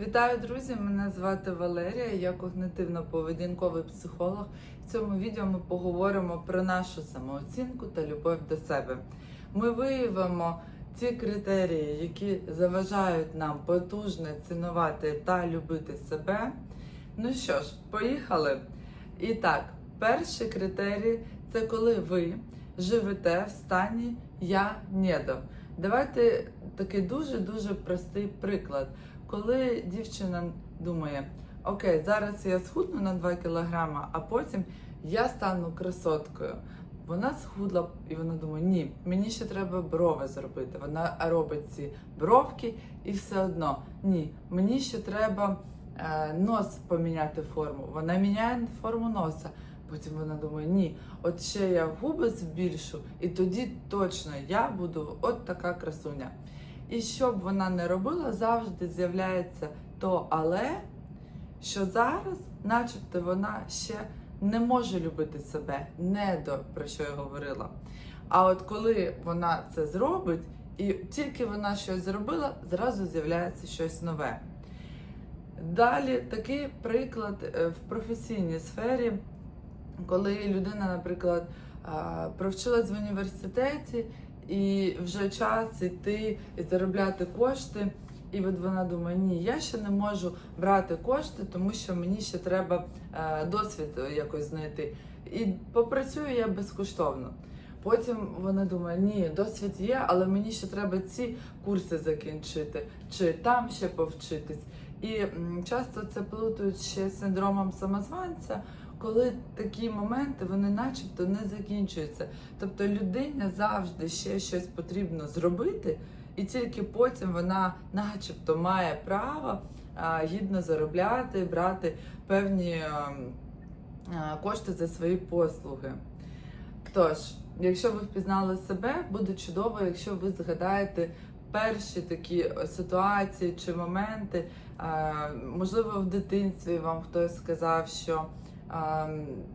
Вітаю, друзі! Мене звати Валерія, я когнитивно-поведінковий психолог. В цьому відео ми поговоримо про нашу самооцінку та любов до себе. Ми виявимо ті критерії, які заважають нам потужно цінувати та любити себе. Ну що ж, поїхали. І так, перший критерій це коли ви живете в стані я недо. Давайте такий дуже-дуже простий приклад. Коли дівчина думає, окей, зараз я схудну на 2 кілограма, а потім я стану красоткою. Вона схудла і вона думає, ні, мені ще треба брови зробити. Вона робить ці бровки і все одно ні, мені ще треба е, нос поміняти форму. Вона міняє форму носа. Потім вона думає, ні, от ще я губи збільшу, і тоді точно я буду от така красуня. І що б вона не робила, завжди з'являється то але, що зараз, начебто, вона ще не може любити себе, не до про що я говорила. А от коли вона це зробить, і тільки вона щось зробила, зразу з'являється щось нове. Далі такий приклад е, в професійній сфері, коли людина, наприклад, провчилась в університеті і вже час іти і заробляти кошти. І от вона думає, ні, я ще не можу брати кошти, тому що мені ще треба е, досвід якось знайти. І попрацюю я безкоштовно. Потім вона думає, ні, досвід є, але мені ще треба ці курси закінчити, чи там ще повчитись. І часто це плутають ще з синдромом самозванця, коли такі моменти вони начебто не закінчуються. Тобто людині завжди ще щось потрібно зробити, і тільки потім вона, начебто, має право гідно заробляти, брати певні а, а, кошти за свої послуги. Тож, якщо ви впізнали себе, буде чудово, якщо ви згадаєте перші такі ситуації чи моменти. Можливо, в дитинстві вам хтось сказав, що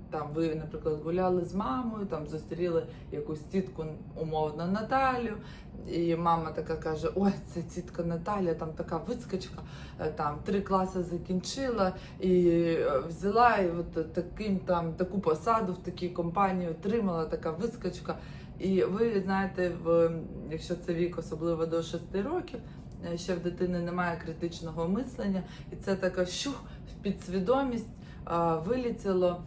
там ви, наприклад, гуляли з мамою, там зустріли якусь тітку умовно Наталю, і мама така каже: Ой, це тітка Наталя, там така вискочка, е, там три класи закінчила і е, взяла і от таким там таку посаду в такій компанії отримала така вискочка. І ви знаєте, в якщо це вік, особливо до 6 років, е, ще в дитини немає критичного мислення, і це така щух підсвідомість вилітіло,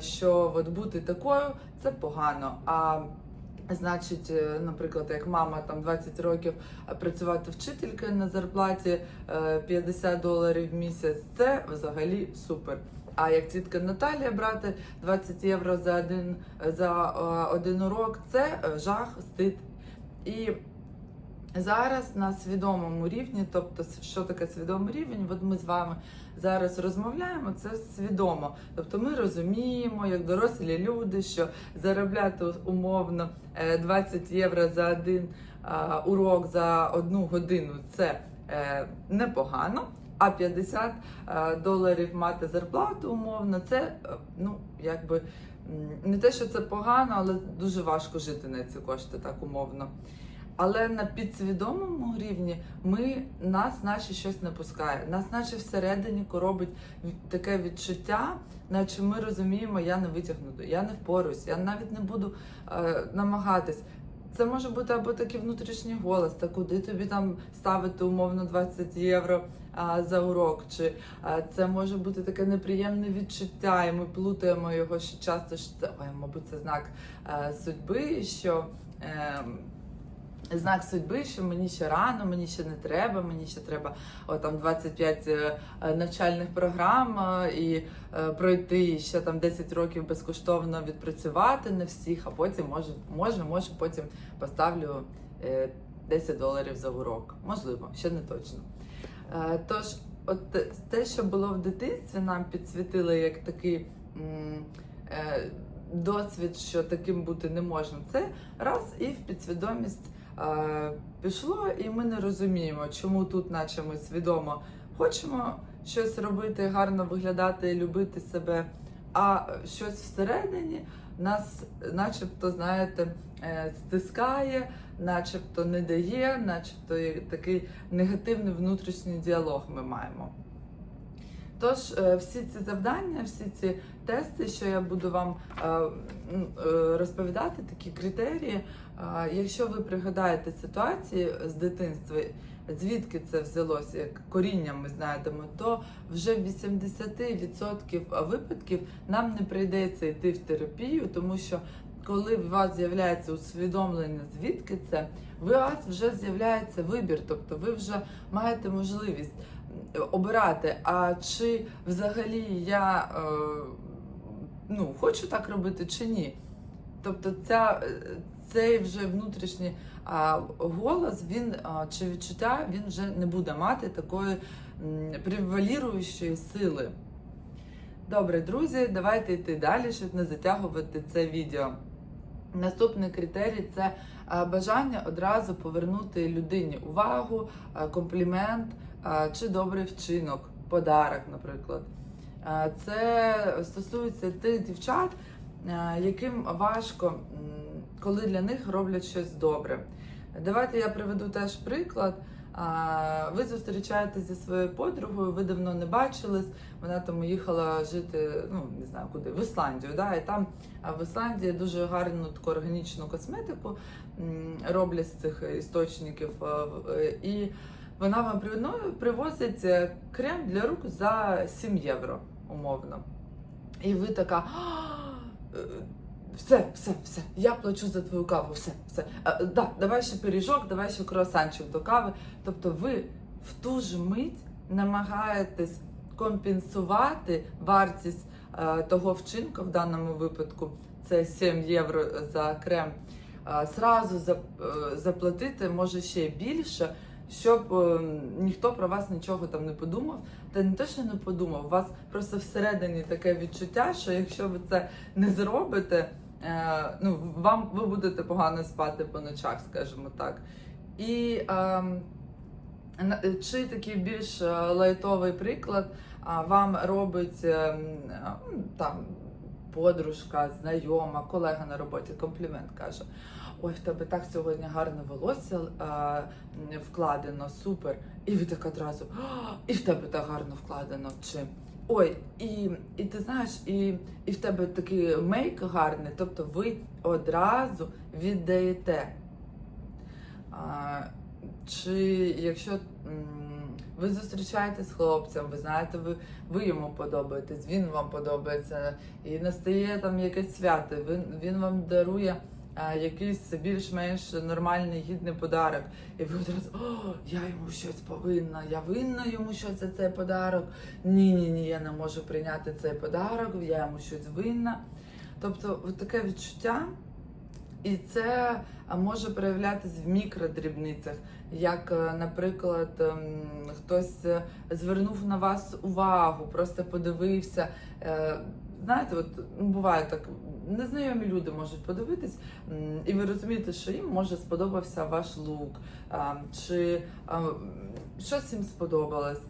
що от бути такою це погано. А Значить, е, наприклад, як мама там 20 років працювати вчителькою на зарплаті е, 50 доларів в місяць, це взагалі супер. А як тітка Наталія брати 20 євро за один за е, один урок, це е, жах, стид. І зараз на свідомому рівні, тобто, що таке свідомий рівень, от ми з вами зараз розмовляємо, це свідомо. Тобто ми розуміємо, як дорослі люди, що заробляти умовно е, 20 євро за один е, урок за одну годину це е, непогано. А 50 е, доларів мати зарплату умовно, це е, ну якби не те, що це погано, але дуже важко жити на ці кошти, так умовно. Але на підсвідомому рівні ми нас, наче щось не пускає. Нас, наче всередині коробить таке відчуття, наче ми розуміємо, я не витягнуто, я не впоруюсь, я навіть не буду е, намагатись. Це може бути або такий внутрішній голос, та куди тобі там ставити умовно 20 євро а, за урок, чи а, це може бути таке неприємне відчуття, і ми плутаємо його ще часто. Що це ой, мабуть, це знак е, судьби, що. Е, Знак судьби, що мені ще рано, мені ще не треба, мені ще треба о, там 25 е, е, навчальних програм е, і пройти ще там 10 років безкоштовно відпрацювати на всіх, а потім може, може, може потім поставлю е, 10 доларів за урок. Можливо, ще не точно. Тож, от те- що було в дитинстві, нам підсвітили як такий досвід, що таким бути не можна. Це раз і в підсвідомість пішло, і ми не розуміємо, чому тут, наче ми свідомо хочемо щось робити, гарно виглядати, любити себе, а щось всередині нас, начебто, знаєте, е, стискає, начебто не дає, начебто такий негативний внутрішній діалог ми маємо. Тож, е, всі ці завдання, всі ці тести, що я буду вам е, е, розповідати, такі критерії. Якщо ви пригадаєте ситуації з дитинства, звідки це взялося, як коріння ми знайдемо, то вже в 80% випадків нам не прийдеться йти в терапію, тому що коли у вас з'являється усвідомлення, звідки це, у вас вже з'являється вибір, тобто ви вже маєте можливість обирати, а чи взагалі я е, ну, хочу так робити чи ні. Тобто ця, цей вже внутрішній а, голос, він а, чи відчуття він вже не буде мати такої преваліруючої сили. Добре, друзі, давайте йти далі, щоб не затягувати це відео. Наступний критерій це бажання одразу повернути людині увагу, комплімент чи добрий вчинок, подарок, наприклад. Це стосується тих дівчат, яким важко, коли для них роблять щось добре. Давайте я приведу теж приклад. Ви зустрічаєтесь зі своєю подругою, ви давно не бачились. Вона там їхала жити, ну не знаю куди, в Ісландію. Да? І там в Ісландії дуже гарну таку органічну косметику роблять з цих істочників. в- е, І вона вам привозить е, крем для рук за 7 євро, умовно. І ви така. Е, Все, все, все, я плачу за твою каву, все, все. А, да, давай ще пиріжок, давай ще круасанчик до кави. Тобто ви в ту ж мить намагаєтесь компенсувати вартість е, того вчинку, в даному випадку це 7 євро за крем. е, Сразу зап- е, заплатити може ще більше, щоб е, ніхто про вас нічого там не подумав. Та не те, що не подумав, у вас просто всередині таке відчуття, що якщо ви це не зробите, е, ну вам ви будете погано спати по ночах, скажімо так. І на- чи такий більш е, лайтовий приклад вам робить ем, е, там подружка, знайома, колега на роботі комплімент каже: Ой, в тебе так сьогодні гарне волосся е, вкладено, супер. І ви так одразу, і в тебе так гарно вкладено. Чи ой, і, і ти знаєш, і, і в тебе такий мейк гарний, тобто ви одразу віддаєте. А, чи якщо ви зустрічаєтесь з хлопцем, ви знаєте, ви, ви йому подобаєтесь, він вам подобається, і настає там якесь свято, він, він вам дарує а, якийсь більш-менш нормальний гідний подарок. І ви одразу, о, я йому щось повинна, я винна йому щось за цей подарок. Ні, ні, ні, я не можу прийняти цей подарок, я йому щось винна. Тобто, от таке відчуття. І це може проявлятися в мікродрібницях, як, е, наприклад, ем, хтось е, звернув на вас увагу, просто подивився. Знаєте, от ну, буває так, незнайомі люди можуть подивитись, і ви розумієте, що їм може сподобався ваш лук, чи щось їм сподобалось.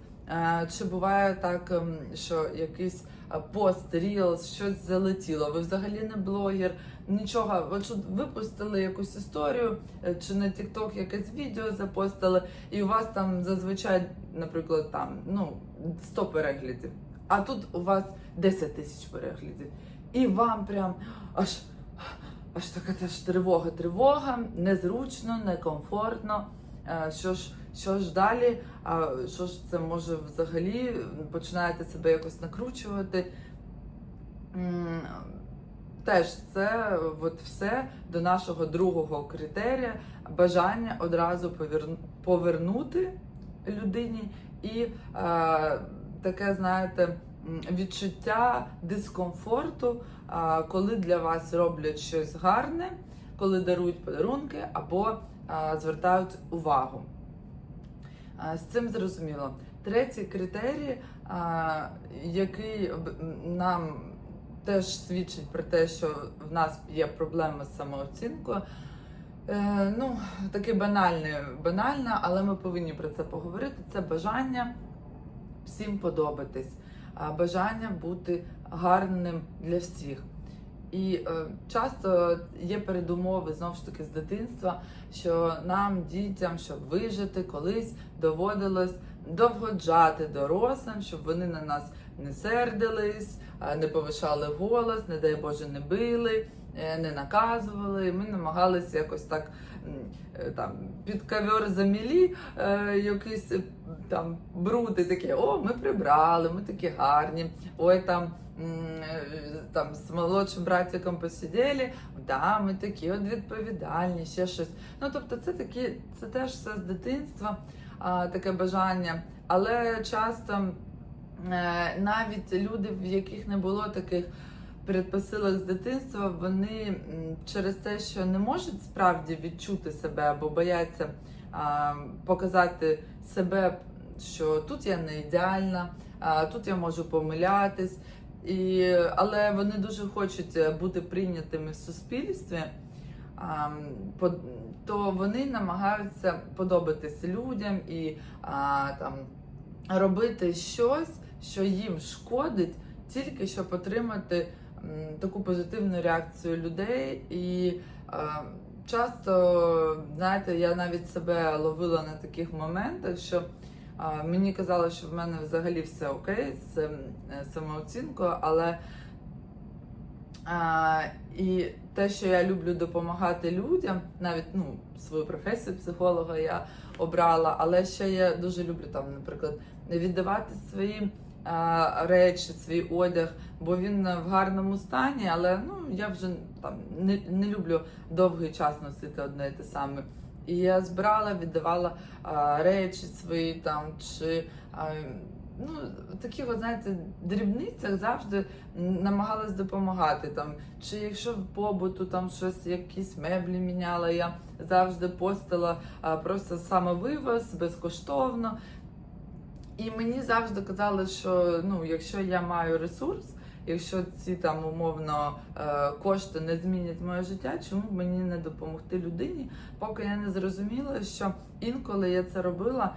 Чи буває так, що якийсь пост, рілс, щось залетіло, ви взагалі не блогер, нічого, ви випустили якусь історію, е, чи на TikTok якесь відео запостили, і у вас там зазвичай, наприклад, там ну 100 переглядів, а тут у вас 10 тисяч переглядів. І вам прям аж, аж така теж тривога, тривога, незручно, некомфортно. Е, Що ж, що ж далі? А що ж це може взагалі? Починаєте себе якось накручувати. Теж це от все до нашого другого критерія бажання одразу повернути людині і е, таке, знаєте, відчуття дискомфорту, коли для вас роблять щось гарне, коли дарують подарунки або звертають увагу. З цим зрозуміло. Третій критерій, який нам теж свідчить про те, що в нас є проблема з самооцінкою. Е, ну, таке банальне, банальне, але ми повинні про це поговорити. Це бажання всім подобатись, бажання бути гарним для всіх. І е, часто є передумови знову ж таки з дитинства, що нам, дітям, щоб вижити, колись доводилось довгоджати дорослим, щоб вони на нас не сердились, не повишали голос, не дай Боже, не били, не наказували. Ми намагалися якось так е, там під ковер замілі, е, якийсь е, там бруд і таке, о, ми прибрали, ми такі гарні. Ой, там. е, Там з молодшим братиком посиділи, да, ми такі от відповідальні, ще щось. Ну тобто, це такі, це теж все з дитинства, а, таке бажання. Але часто е, навіть люди, в яких не було таких передпосилок з дитинства, вони через те, що не можуть справді відчути себе або бояться а, показати себе, що тут я не ідеальна, а, тут я можу помилятись. І, але вони дуже хочуть е, бути прийнятими в суспільстві, а, по- то вони намагаються подобатися людям і а, там, робити щось, що їм шкодить, тільки щоб отримати таку позитивну реакцію людей. І а, часто, знаєте, я навіть себе ловила на таких моментах, що а, мені казали, що в мене взагалі все окей з е, самооцінкою, але а, і те, що я люблю допомагати людям, навіть ну, свою професію психолога я обрала, але ще я дуже люблю там, наприклад, віддавати свої а, речі, свій одяг, бо він в гарному стані, але ну я вже там не, не люблю довгий час носити одне і те саме. І я збирала, віддавала а, речі свої там чи. А, Ну, таких, от, знаєте, дрібницях завжди намагалась допомагати. Там, чи якщо в побуту там щось, якісь меблі міняла, я завжди постила а, просто самовивоз безкоштовно. І мені завжди казали, що ну, якщо я маю ресурс, якщо ці там умовно е, кошти не змінять моє життя, чому мені не допомогти людині, поки я не зрозуміла, що інколи я це робила.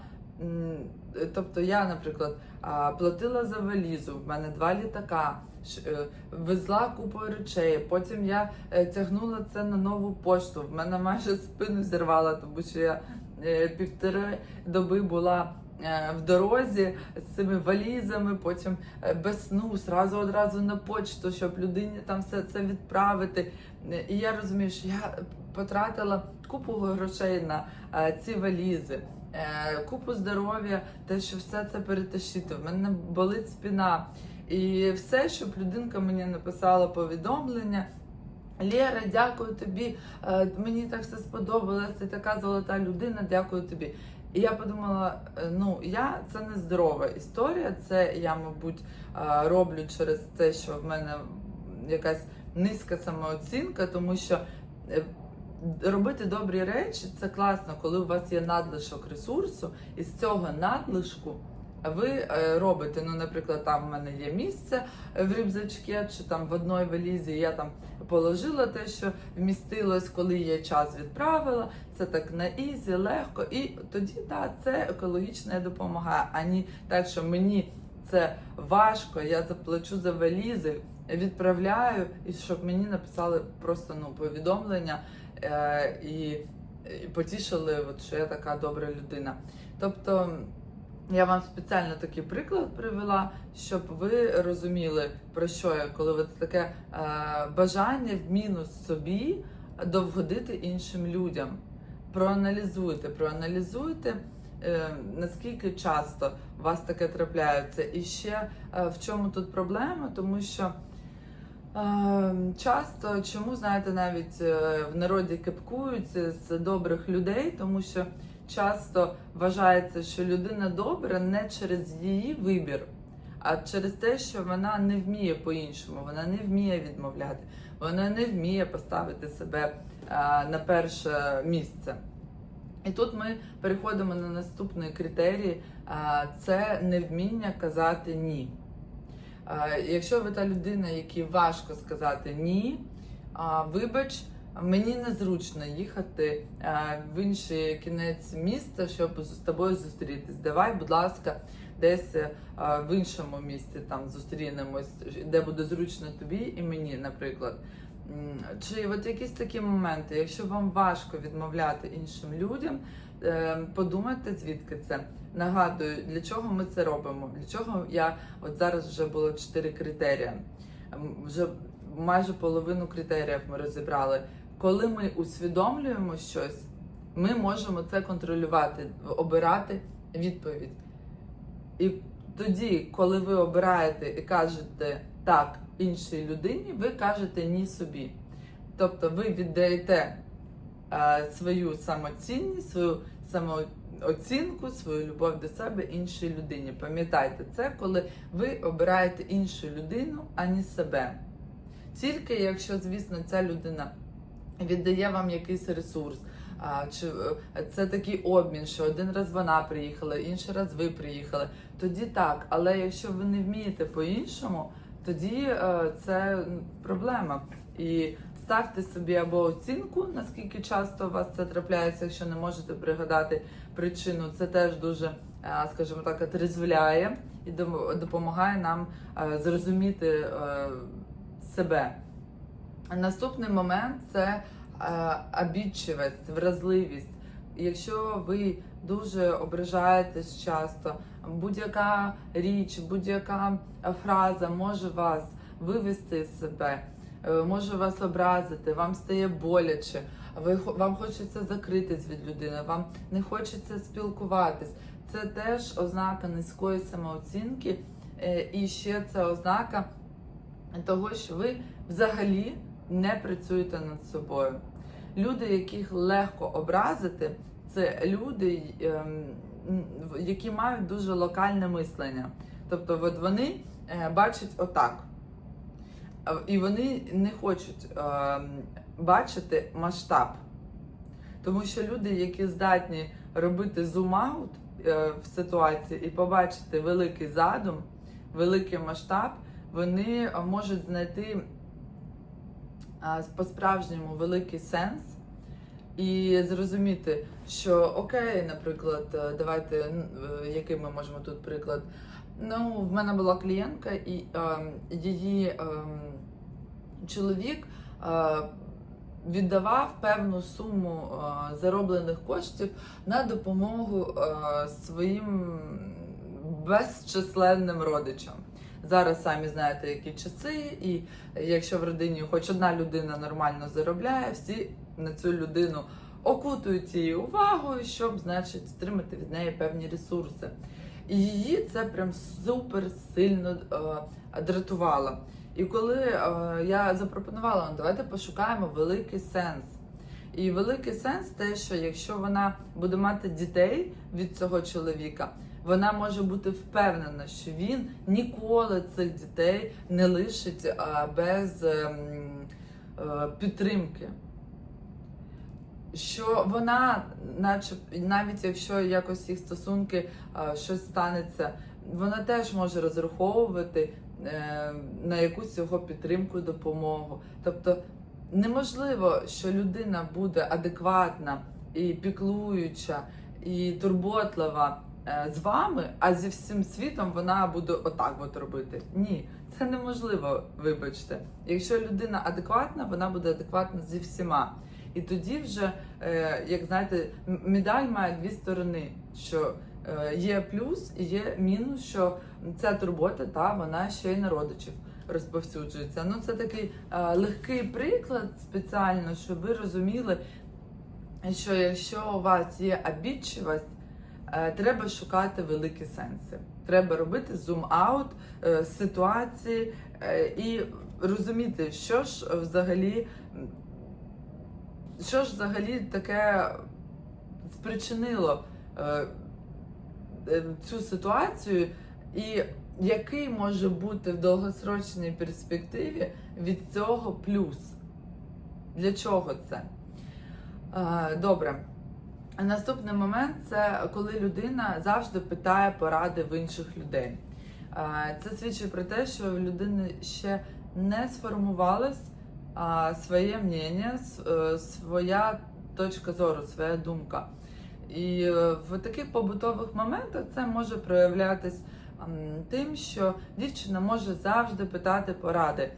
Тобто я, наприклад, платила за валізу, в мене два літака, е, везла купу речей. Потім я е, тягнула це на нову пошту. В мене майже спину зірвала, тому що я півтори доби була в дорозі з цими валізами, потім е, без сну, зразу одразу на почту, щоб людині там все це відправити. Е, І я розумію, що я потратила купу грошей на е, ці валізи. е, Купу здоров'я, те, що все це перетащити. В мене болить спина. І все, щоб людинка мені написала повідомлення. Лєра, дякую тобі. е, Мені так все сподобалось. Ти така золота людина, дякую тобі. І я подумала: е, ну я це не здорова історія. Це я, мабуть, е, роблю через те, що в мене якась низька самооцінка, тому що е, робити добрі речі це класно, коли у вас є надлишок ресурсу, і з цього надлишку ви е, робите. Ну, наприклад, там в мене є місце в рюкзачці, чи там в одній валізі я там положила те, що вмістилось, коли є час, відправила. Це так на ізі, легко. І тоді так, це екологічно я допомагаю. А не так, що мені це важко, я заплачу за валізи, відправляю, і щоб мені написали просто ну, повідомлення е, і, і потішили, от, що я така добра людина. Тобто. Я вам спеціально такий приклад привела, щоб ви розуміли, про що я, коли от таке е, бажання в мінус собі довгодити іншим людям. Проаналізуйте, проаналізуйте, е, наскільки часто у вас таке трапляється. І ще е, в чому тут проблема, тому що е, часто, чому знаєте, навіть е, в народі кепкують з добрих людей, тому що часто вважається, що людина добра не через її вибір, а через те, що вона не вміє по-іншому, вона не вміє відмовляти, вона не вміє поставити себе а, на перше місце. І тут ми переходимо на наступний критерій: а, це невміння казати ні. А, Якщо ви та людина, якій важко сказати ні, вибач, мені незручно їхати в інший кінець міста, щоб з тобою зустрітись. Давай, будь ласка, десь в іншому місці там зустрінемось, де буде зручно тобі і мені, наприклад. Чи от якісь такі моменти, якщо вам важко відмовляти іншим людям, е, подумайте, звідки це. Нагадую, для чого ми це робимо. Для чого я от зараз вже було чотири критерії. Вже майже половину критеріїв ми розібрали. Коли ми усвідомлюємо щось, ми можемо це контролювати, обирати відповідь. І тоді, коли ви обираєте і кажете так іншій людині, ви кажете ні собі. Тобто ви віддаєте е, свою самоцінність, свою самооцінку, свою любов до себе іншій людині. Пам'ятайте це, коли ви обираєте іншу людину, а не себе. Тільки якщо, звісно, ця людина віддає вам якийсь ресурс. А, чи е, це такий обмін, що один раз вона приїхала, інший раз ви приїхали. Тоді так. Але якщо ви не вмієте по-іншому, тоді е, це проблема. І ставте собі або оцінку, наскільки часто у вас це трапляється, якщо не можете пригадати причину, це теж дуже, е, скажімо так, отрезвляє і допомагає нам е, зрозуміти е, себе. Наступний момент це е, обідчивість, вразливість. Якщо ви дуже ображаєтесь часто, будь-яка річ, будь-яка фраза може вас вивести з себе, е, може вас образити, вам стає боляче, ви вам хочеться закритись від людини, вам не хочеться спілкуватись. Це теж ознака низької самооцінки, е, і ще це ознака того, що ви взагалі не працюєте над собою. Люди, яких легко образити, це люди, ем, які мають дуже локальне мислення. Тобто, от вони е, бачать отак. І вони не хочуть ем, бачити масштаб. Тому що люди, які здатні робити зум-аут е, в ситуації і побачити великий задум, великий масштаб, вони е, можуть знайти по-справжньому великий сенс і зрозуміти, що окей, наприклад, е, давайте е, який ми можемо тут приклад. Ну, в мене була клієнтка, і е, її е, чоловік е, віддавав певну суму е, зароблених коштів на допомогу е, своїм безчисленним родичам. Зараз самі знаєте, які часи, і якщо в родині хоч одна людина нормально заробляє, всі на цю людину окутують її увагою, щоб, значить, отримати від неї певні ресурси. І її це прям супер сильно е, дратувало. І коли е, я запропонувала, ну, давайте пошукаємо великий сенс. І великий сенс те, що якщо вона буде мати дітей від цього чоловіка, вона може бути впевнена, що він ніколи цих дітей не лишить без ем, е, підтримки. Що вона, наче навіть якщо якось їх стосунки щось станеться, вона теж може розраховувати е, на якусь його підтримку, допомогу. Тобто неможливо, що людина буде адекватна і піклуюча, і турботлива з вами, а зі всім світом вона буде отак от робити. Ні, це неможливо, вибачте. Якщо людина адекватна, вона буде адекватна зі всіма. І тоді вже, е, як знаєте, медаль має дві сторони. Що е, є плюс і є мінус, що ця турбота та вона ще й на родичів розповсюджується. Ну це такий е, легкий приклад спеціально, щоб ви розуміли, що якщо у вас є обідчивість, е, треба шукати великі сенси. Треба робити зум-аут е, ситуації е, і розуміти, що ж взагалі, що ж взагалі таке спричинило е, е, цю ситуацію, і який може бути в довгосрочній перспективі від цього плюс? Для чого це? Е, Добре. Наступний момент це коли людина завжди питає поради в інших людей. Це свідчить про те, що в людини ще не сформувалось своє мнення, е, своя точка зору, своя думка. І е, в таких побутових моментах це може проявлятись тим, що дівчина може завжди питати поради.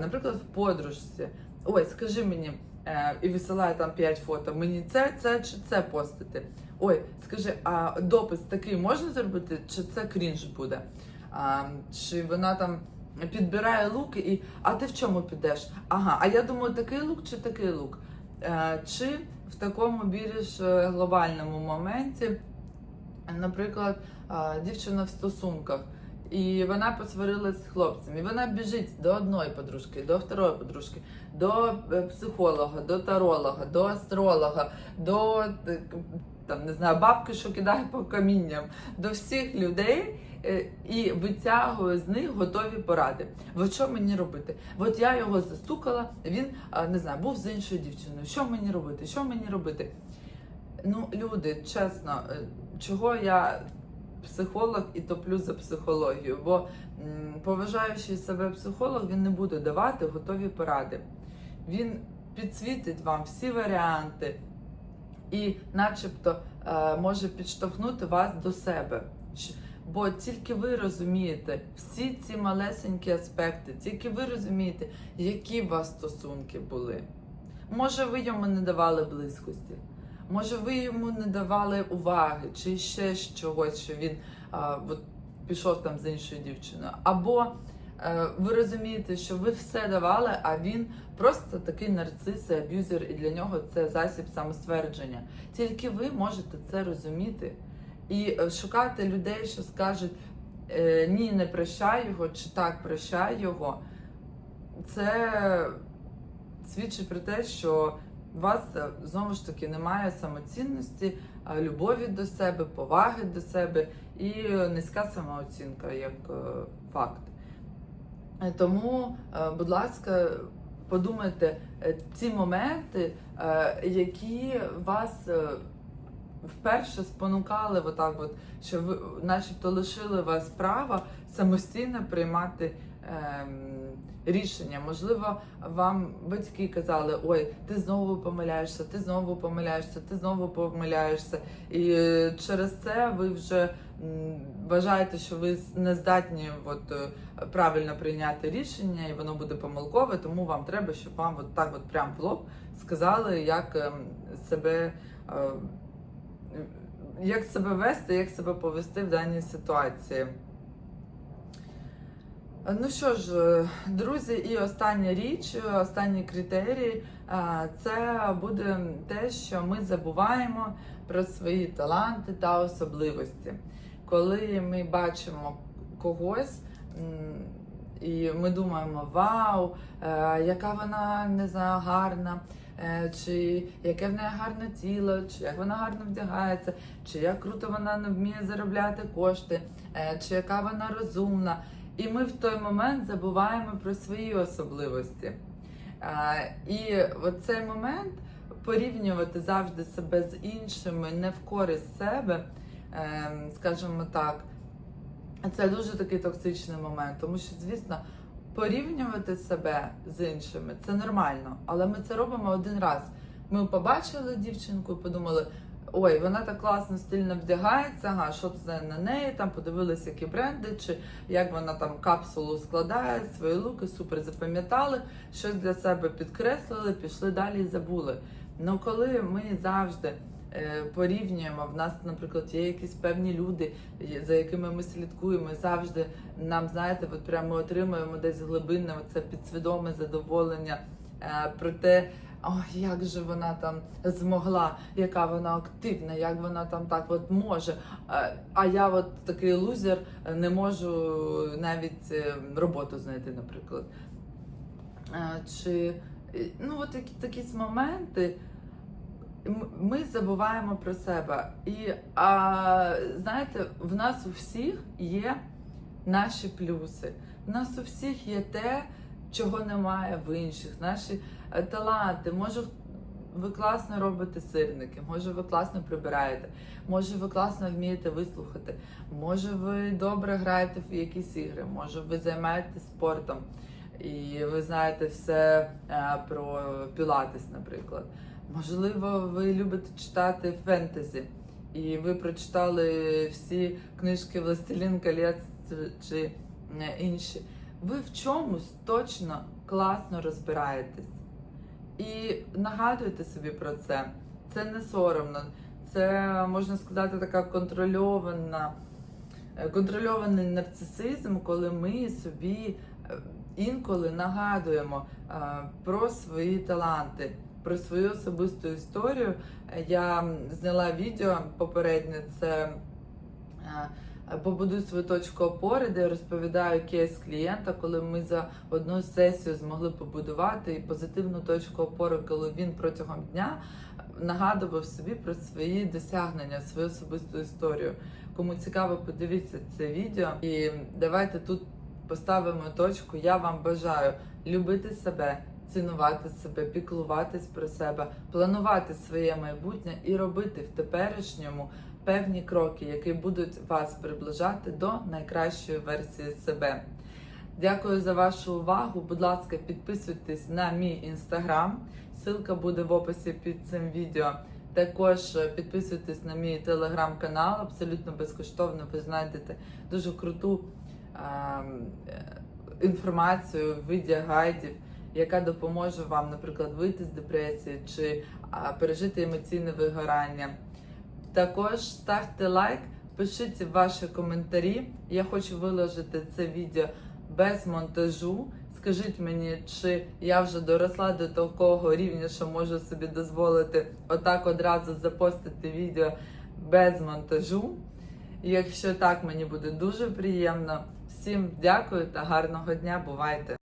Наприклад, в подружці. ой, скажи мені, і висилає там 5 фото, мені це, це чи це постити. Ой, скажи, а допис такий можна зробити, чи це крінж буде? А, чи вона там підбирає луки і а ти в чому підеш? Ага, а я думаю, такий лук чи такий лук? Е, чи в такому більш е, глобальному моменті, наприклад, а, дівчина в стосунках, і вона посварилась з хлопцем, і вона біжить до одної подружки, до второї подружки, до е, психолога, до таролога, до астролога, до е, там не знаю, бабки, що кидає по камінням, до всіх людей е, і витягує з них готові поради. От що мені робити? От я його застукала, він не знаю, був з іншою дівчиною. Що мені робити? Що мені робити? Ну, люди, чесно, чого я психолог і топлю за психологію? Бо м, поважаючий себе психолог, він не буде давати готові поради. Він підсвітить вам всі варіанти і, начебто, е, може підштовхнути вас до себе. Бо тільки ви розумієте всі ці малесенькі аспекти, тільки ви розумієте, які у вас стосунки були. Може, ви йому не давали близькості, може, ви йому не давали уваги, чи ще чогось, що він а, от, пішов там з іншою дівчиною. Або е, ви розумієте, що ви все давали, а він просто такий нарцис аб'юзер, і для нього це засіб самоствердження. Тільки ви можете це розуміти і е, шукати людей, що скажуть е, ні, не прощай його, чи так прощай його. Це свідчить про те, що у вас е, знову ж таки немає самоцінності, любові до себе, поваги до себе і е, низька самооцінка як е, факт. Е, Тому, е, будь ласка, подумайте е, ці моменти, е, які вас е, вперше спонукали, отак от, що ви начебто лишили вас права самостійно приймати ем, рішення. Можливо, вам батьки казали, ой, ти знову помиляєшся, ти знову помиляєшся, ти знову помиляєшся. І е, через це ви вже вважаєте, що ви не здатні от, е, правильно прийняти рішення, і воно буде помилкове, тому вам треба, щоб вам от так от прям в лоб сказали, як ем, себе. е, як себе вести, як себе повести в даній ситуації. Ну що ж, е, друзі, і остання річ, е, останній критерій е, це буде те, що ми забуваємо про свої таланти та особливості. Коли ми бачимо когось, і ми думаємо, вау, е, яка вона не знаю, гарна, е, чи яке в неї гарне тіло, чи як вона гарно вдягається, чи як круто вона не вміє заробляти кошти, е, чи яка вона розумна. І ми в той момент забуваємо про свої особливості. І цей момент порівнювати завжди себе з іншими не в користь себе, е, скажімо так, це дуже такий токсичний момент, тому що, звісно, порівнювати себе з іншими це нормально, але ми це робимо один раз. Ми побачили дівчинку і подумали. Ой, вона так класно стильно вдягається, ага, що це на неї, там подивилися, які бренди, чи як вона там капсулу складає, свої луки, супер запам'ятали, щось для себе підкреслили, пішли далі і забули. Ну коли ми завжди е, порівнюємо, в нас, наприклад, є якісь певні люди, за якими ми слідкуємо, завжди нам, знаєте, от прямо отримуємо десь глибинне це підсвідоме задоволення е, про те, Ой, як же вона там змогла, яка вона активна, як вона там так от може. Е, А я от такий лузер е, не можу навіть е, роботу знайти, наприклад. Чи ну от такі, такі моменти. Ми забуваємо про себе. І а, знаєте, в нас у всіх є наші плюси. В нас у всіх є те, чого немає в інших. Наші е, таланти. Може, ви класно робите сирники, може, ви класно прибираєте, може, ви класно вмієте вислухати, може, ви добре граєте в якісь ігри, може, ви займаєтесь спортом і ви знаєте все е, про пілатес, наприклад. Можливо, ви любите читати фентезі, і ви прочитали всі книжки Властелін колець чи е, інші. Ви в чомусь точно класно розбираєтесь. І нагадуйте собі про це. Це не соромно, це можна сказати така контрольована, е, контрольований нарцисизм, коли ми собі е, інколи нагадуємо е, про свої таланти, про свою особисту історію. Я зняла відео попереднє. Це е, Побудуй свою точку опори, де я розповідаю кейс клієнта, коли ми за одну сесію змогли побудувати і позитивну точку опори, коли він протягом дня нагадував собі про свої досягнення, свою особисту історію. Кому цікаво, подивіться це відео. І давайте тут поставимо точку. Я вам бажаю любити себе, цінувати себе, піклуватись про себе, планувати своє майбутнє і робити в теперішньому певні кроки, які будуть вас приближати до найкращої версії себе. Дякую за вашу увагу. Будь ласка, підписуйтесь на мій інстаграм. Ссылка буде в описі під цим відео. Також е, підписуйтесь на мій телеграм-канал, абсолютно безкоштовно. Ви знайдете дуже круту ем, е, інформацію гайдів, яка допоможе вам, наприклад, вийти з депресії чи а, пережити емоційне вигорання. Також ставте лайк, пишіть ваші коментарі. Я хочу виложити це відео без монтажу. Скажіть мені, чи я вже доросла до такого рівня, що можу собі дозволити отак одразу запостити відео без монтажу. Якщо так, мені буде дуже приємно. Всім дякую та гарного дня. Бувайте!